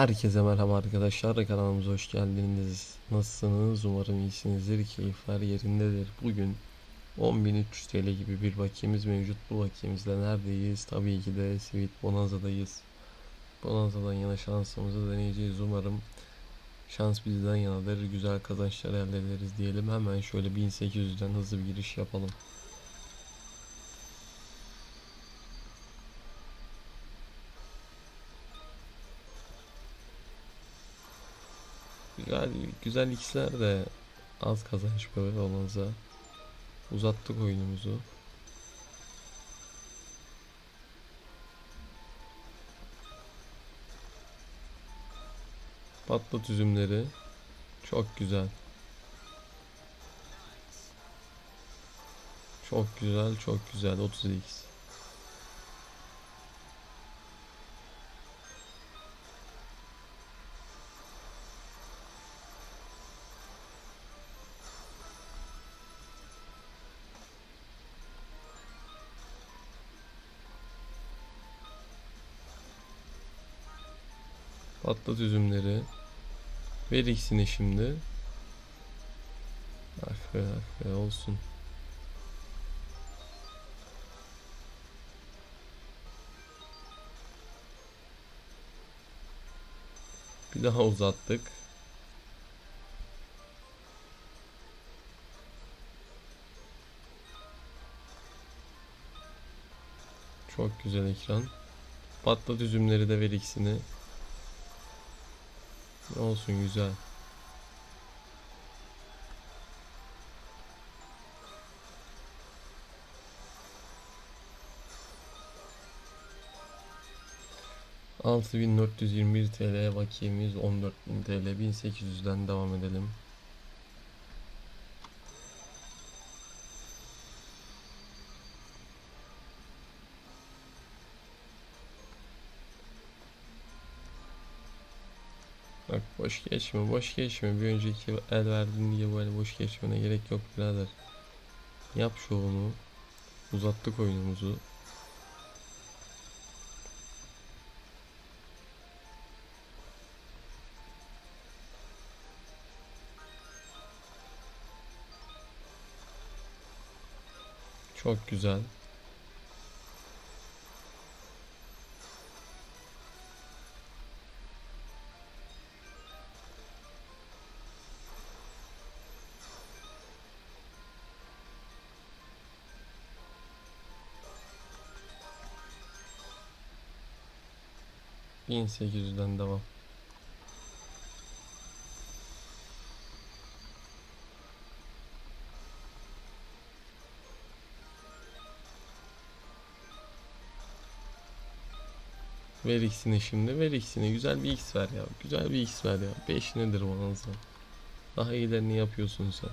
Herkese merhaba arkadaşlar kanalımıza hoş geldiniz. Nasılsınız? Umarım iyisinizdir. Keyifler yerindedir. Bugün 10.300 TL gibi bir bakiyemiz mevcut. Bu bakiyemizde neredeyiz? Tabii ki de Sweet Bonanza'dayız. Bonanza'dan yana şansımızı deneyeceğiz. Umarım şans bizden yanadır. Güzel kazançlar elde ederiz diyelim. Hemen şöyle 1800'den hızlı bir giriş yapalım. Güzel, güzel x'ler de az kazanç böyle olmanıza. Uzattık oyunumuzu. Patlat üzümleri. Çok güzel. Çok güzel, çok güzel. 30x. Patlat üzümleri. Ver ikisini şimdi. Ah be olsun. Bir daha uzattık. Çok güzel ekran. Patlat üzümleri de ver ikisini. Olsun güzel. Altı bin dört yüz yirmi bir TL bakiyemiz on dört bin TL bin sekiz yüzden devam edelim. Bak boş geçme boş geçme bir önceki el verdin diye böyle boş geçmene gerek yok birader. Yap şovunu. Uzattık oyunumuzu. Çok güzel. Bin sekiz yüzden devam. Ver x'ini şimdi. Ver x'ini. Güzel bir x ver ya. Güzel bir x ver ya. 5 nedir bonanza? Daha iyilerini yapıyorsun sen.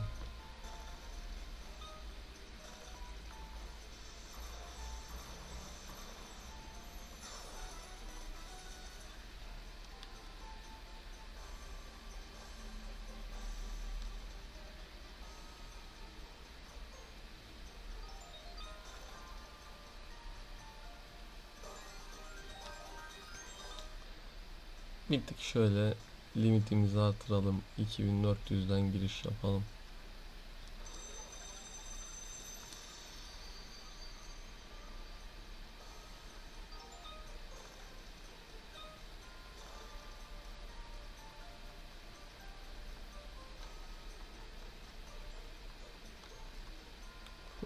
Bir tık şöyle limitimizi artıralım. 2400'den giriş yapalım.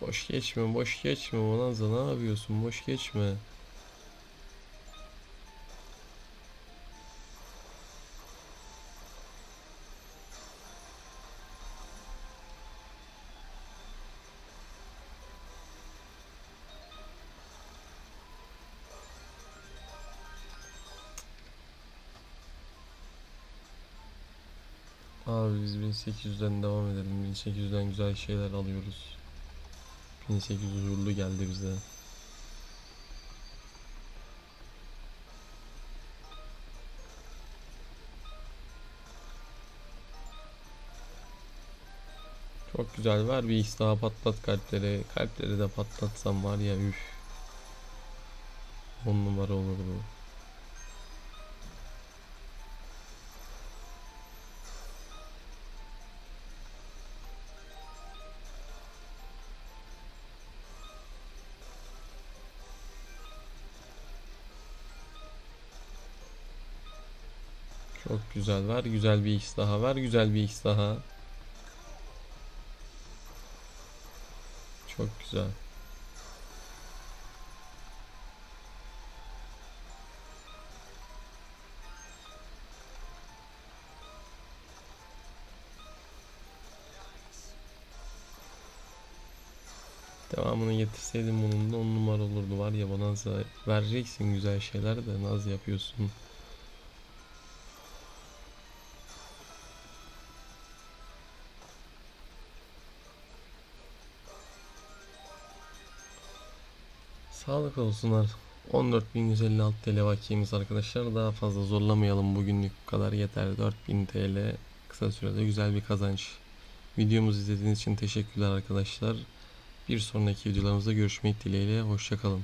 Boş geçme, boş geçme. Bonanza ne yapıyorsun? Boş geçme. Abi biz 1800'den devam edelim. 1800'den güzel şeyler alıyoruz. 1800 huzurlu geldi bize. Çok güzel var bir X daha patlat kalpleri. Kalpleri de patlatsam var ya üf. 10 numara olurdu. Çok güzel. Ver güzel bir X daha. Ver güzel bir X daha. Çok güzel. Devamını getirseydim bunun da on numara olurdu var ya bana vereceksin güzel şeyler de naz yapıyorsun. Sağlık olsunlar. 14.156 TL bakiyemiz arkadaşlar. Daha fazla zorlamayalım bugünlük bu kadar yeter. 4000 TL kısa sürede güzel bir kazanç. Videomuzu izlediğiniz için teşekkürler arkadaşlar. Bir sonraki videolarımızda görüşmek dileğiyle. Hoşçakalın.